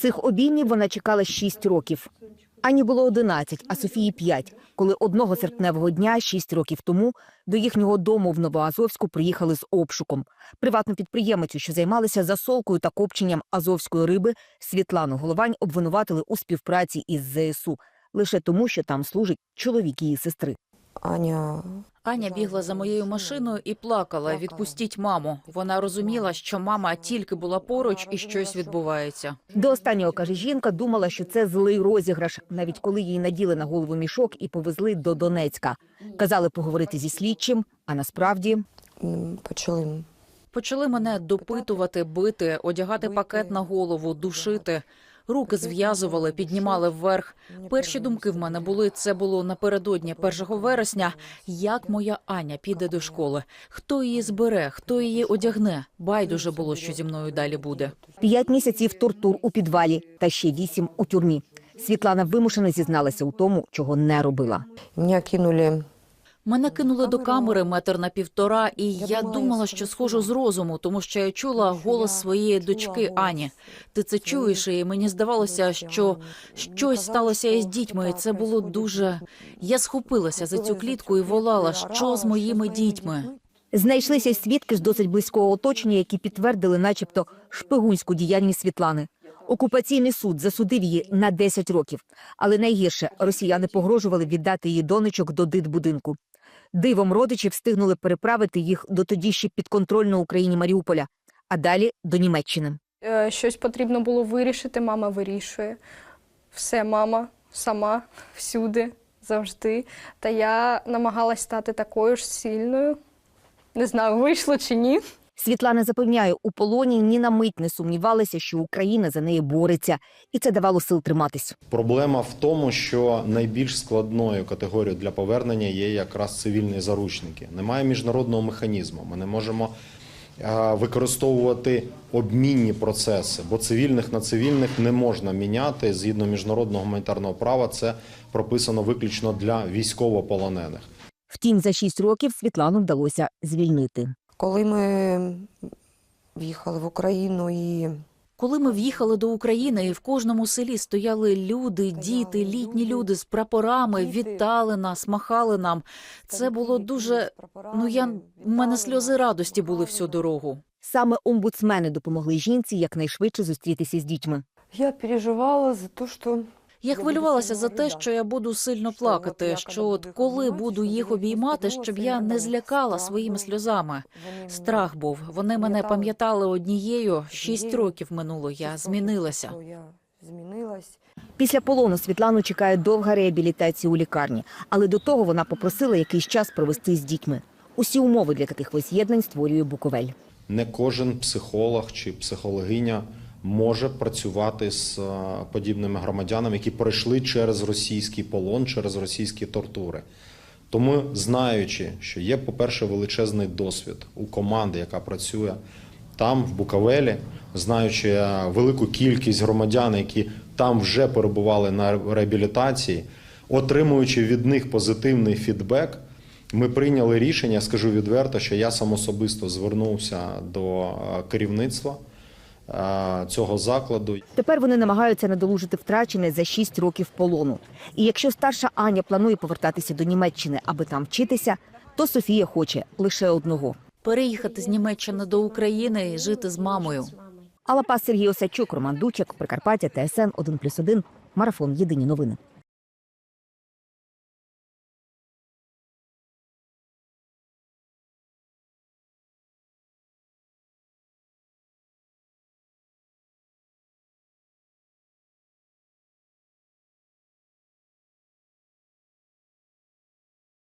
Цих обіймів вона чекала 6 років. Ані було 11, а Софії 5, коли одного серпневого дня, 6 років тому, до їхнього дому в Новоазовську приїхали з обшуком. Приватну підприємицю, що займалася засолкою та копченням азовської риби, Світлану Головань обвинуватили у співпраці із ЗСУ лише тому, що там служить чоловік її сестри. Аня Аня бігла за моєю машиною і плакала. Відпустіть маму. Вона розуміла, що мама тільки була поруч і щось відбувається. До останнього каже жінка, думала, що це злий розіграш, навіть коли їй наділи на голову мішок і повезли до Донецька. Казали поговорити зі слідчим, а насправді почали Почали мене допитувати, бити, одягати пакет на голову, душити. Руки зв'язували, піднімали вверх. Перші думки в мене були: це було напередодні 1 вересня. Як моя Аня піде до школи? Хто її збере? Хто її одягне? Байдуже було, що зі мною далі буде. п'ять місяців тортур у підвалі та ще вісім у тюрмі. Світлана вимушено зізналася у тому, чого не робила. Мене кинули Мене кинули до камери метр на півтора, і я думала, що схожу з розуму, тому що я чула голос своєї дочки Ані. Ти це чуєш, і мені здавалося, що щось сталося із дітьми. і Це було дуже. Я схопилася за цю клітку і волала, що з моїми дітьми. Знайшлися свідки з досить близького оточення, які підтвердили, начебто, шпигунську діяльність Світлани. Окупаційний суд засудив її на 10 років. Але найгірше росіяни погрожували віддати її донечок до дитбудинку. Дивом родичі встигнули переправити їх до тоді ще підконтрольного Україні Маріуполя, а далі до Німеччини. Е, Щось потрібно було вирішити, мама вирішує. Все, мама сама, всюди, завжди. Та я намагалась стати такою ж сильною. Не знаю, вийшло чи ні. Світлана запевняє, у полоні ні на мить не сумнівалася, що Україна за неї бореться, і це давало сил триматись. Проблема в тому, що найбільш складною категорією для повернення є якраз цивільні заручники. Немає міжнародного механізму. Ми не можемо е, використовувати обмінні процеси, бо цивільних на цивільних не можна міняти згідно міжнародного гуманітарного права. Це прописано виключно для військовополонених. Втім, за шість років Світлану вдалося звільнити. Коли ми в'їхали в Україну і Коли ми в'їхали до України, і в кожному селі стояли люди, діти, літні люди з прапорами, вітали нас, махали нам. Це було дуже. Ну я в мене сльози радості були всю дорогу. Саме омбудсмени допомогли жінці якнайшвидше зустрітися з дітьми. я переживала за те, що Я хвилювалася за те, що я буду сильно плакати. Що от коли буду їх обіймати, щоб я не злякала своїми сльозами. Страх був. Вони мене пам'ятали однією. Шість років минуло. Я змінилася. Я змінилась. Після полону Світлану чекає довга реабілітація у лікарні, але до того вона попросила якийсь час провести з дітьми. Усі умови для таких воз'єднань створює Буковель. Не кожен психолог чи психологиня може працювати з е, подібними громадянами, які пройшли через російський полон, через російські тортури. Тому, знаючи, що є, по-перше, величезний досвід у команди, яка працює там, в Буковелі, знаючи е, велику кількість громадян, які там вже перебували на реабілітації, отримуючи від них позитивний фідбек, ми прийняли рішення, скажу відверто, що я сам особисто звернувся до е, керівництва цього закладу. Тепер вони намагаються надолужити втрачене за шість років полону. І якщо старша Аня планує повертатися до Німеччини, аби там вчитися, то Софія хоче лише одного. Переїхати з Німеччини до України і жити з мамою. Алапас Сергій Осадчук, Роман Дучак, Прикарпаття, ТСН 1+,1, Марафон. Єдині новини.